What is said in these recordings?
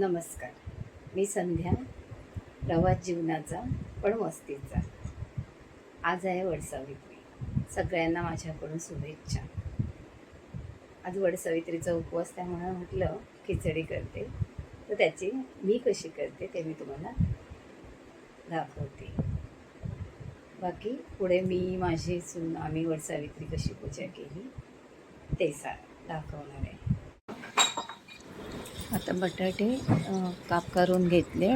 नमस्कार. मी संध्या प्रवास जीवनाचा पण मस्तीचा आज आहे वडसावित्री. सगळ्यांना माझ्याकडून शुभेच्छा. आज वडसावित्रीचा उपवास त्यामुळे म्हटलं खिचडी करते. तर त्याची मी कशी करते ते मी तुम्हाला दाखवते. बाकी पुढे मी माझी सून आम्ही वडसावित्री कशी पूजा केली ते सा दाखवणार आहे. आता बटाटे काप करून घेतले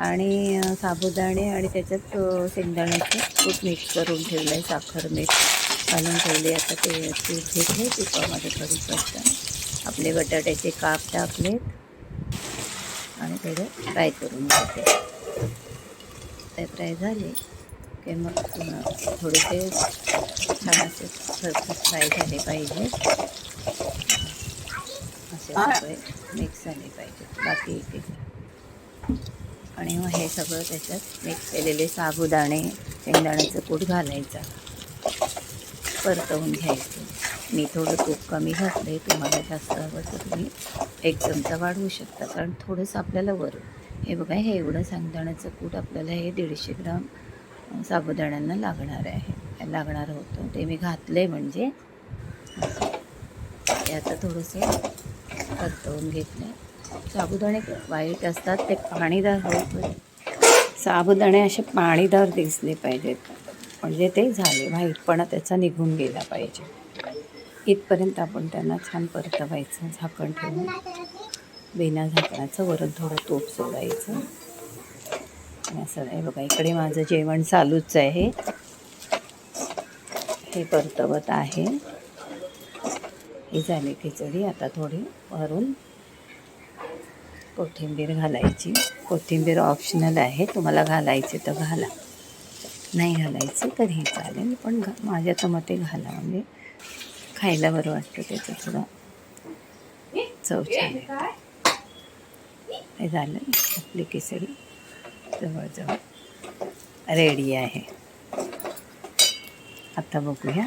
आणि साबुदाणे आणि त्याच्यात शेंगदाण्याचं तूप मिक्स करून ठेवलं आहे साखर मीठ घालून ठेवले. आता ते तूप घेतले तुपामध्ये कढीपत्ता आपले बटाट्याचे काप टाकलेत आणि थोडे फ्राय करून घेते. ते फ्राय झाले की मग थोडेसे छान असे फ्राय झाले पाहिजे. असे मिक्स झाले पाहिजे. बाकी इथे आणि मग हे सगळं त्याच्यात मिक्स केलेले साबुदाणे शेंगदाण्याचं कूट घालायचा. परतवून घ्यायचं. मी थोडं तूप कमी घातलं तुम्हाला जास्त हवं तर तुम्ही एक चमचा वाढवू शकता. कारण थोडंसं आपल्याला वर हे बघा हे एवढं शेंगदाण्याचं कूट आपल्याला हे दीडशे ग्राम साबुदाण्यांना लागणार आहे. लागणार होतं. ते मी घातलं आहे म्हणजे याचं थोडंसं परतवून घेतले. साबुदाणे वाईट असतात ते पाणीदार होत साबुदाणे असे पाणीदार दिसले पाहिजेत. म्हणजे ते झाले वाईटपणा त्याचा निघून गेला पाहिजे. इथपर्यंत आपण त्यांना छान परतवायचं झाकण ठेवून. बिना झाकणाचं वरून थोडं तूप सोडायचं. आणि असं आहे बघा इकडे माझं जेवण चालूच आहे. हे परतवत आहे. ही झाली खिचडी. आता थोडी वरून कोथिंबीर घालायची. कोथिंबीर ऑप्शनल आहे. तुम्हाला घालायची तर घाला. नाही घालायचं तरीही चालेल. पण घा माझ्या तर मते घाला. म्हणजे खायला बरं वाटतं त्याचं थोडं. चव छान आहे. हे झालं. आपली खिचडी जवळजवळ रेडी आहे. आता बघूया.